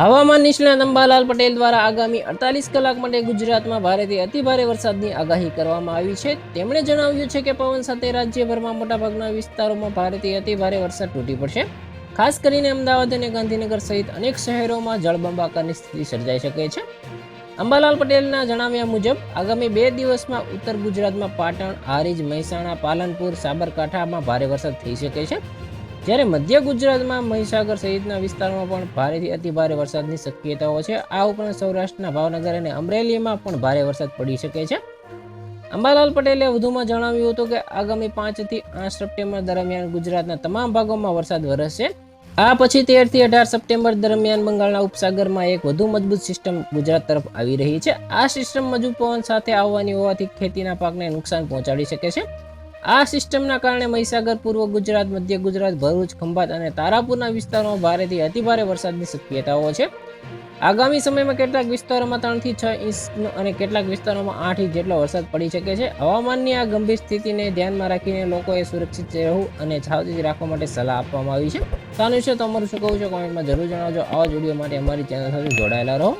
હવામાન નિષ્ણાત અંબાલાલ પટેલ દ્વારા આગામી અડતાલીસ કલાક માટે ગુજરાતમાં ભારેથી અતિભારે વરસાદની આગાહી કરવામાં આવી છે. તેમણે જણાવ્યું છે કે પવન સાથે રાજ્યભરમાં મોટાભાગના વિસ્તારોમાં ભારેથી અતિભારે વરસાદ તૂટી પડશે. ખાસ કરીને અમદાવાદ અને ગાંધીનગર સહિત અનેક શહેરોમાં જળબંબાકારની સ્થિતિ સર્જાઈ શકે છે. અંબાલાલ પટેલના જણાવ્યા મુજબ, આગામી બે દિવસમાં ઉત્તર ગુજરાતમાં પાટણ હારીજ મહેસાણા, પાલનપુર, સાબરકાંઠામાં ભારે વરસાદ થઈ શકે છે. જ્યારે મધ્ય ગુજરાતમાં મહીસાગર સહિતના વિસ્તારોમાં પણ ભારેથી અતિભારે વરસાદની શક્યતાઓ છે, આ ઉપરાંત સૌરાષ્ટ્રના ભાવનગર અને અમરેલીમાં પણ ભારે વરસાદ પડી શકે છે. અંબાલાલ પટેલે વધુમાં જણાવ્યું હતું કે આગામી પાંચથી આઠ સપ્ટેમ્બર દરમિયાન ગુજરાતના તમામ ભાગોમાં વરસાદ વરસશે. આ પછી તેરથી અઢાર સપ્ટેમ્બર દરમિયાન બંગાળના ઉપસાગરમાં એક વધુ મજબૂત સિસ્ટમ ગુજરાત તરફ આવી રહી છે. આ સિસ્ટમ મજબૂત પવન સાથે આવવાની હોવાથી ખેતીના પાકને નુકસાન પહોંચાડી શકે છે. આ સિસ્ટમના કારણે મહીસાગર, પૂર્વ ગુજરાત, મધ્ય ગુજરાત, ભરૂચ, ખંભાત અને તારાપુરના વિસ્તારોમાં ભારેથી અતિભારે વરસાદની શક્યતાઓ છે. આગામી સમયમાં કેટલાક વિસ્તારોમાં ત્રણથી છ ઇંચ અને કેટલાક વિસ્તારોમાં આઠ ઇંચ જેટલો વરસાદ પડી શકે છે. હવામાનની આ ગંભીર સ્થિતિને ધ્યાનમાં રાખીને લોકોએ સુરક્ષિત રહેવું અને સાવચેતી રાખવા માટે સલાહ આપવામાં આવી છે. તો આનું વિશે તમારું શું કહું છો? કોમેન્ટમાં જરૂર જણાવજો. આવા જ વીડિયો માટે અમારી ચેનલ સાથે જોડાયેલા રહો.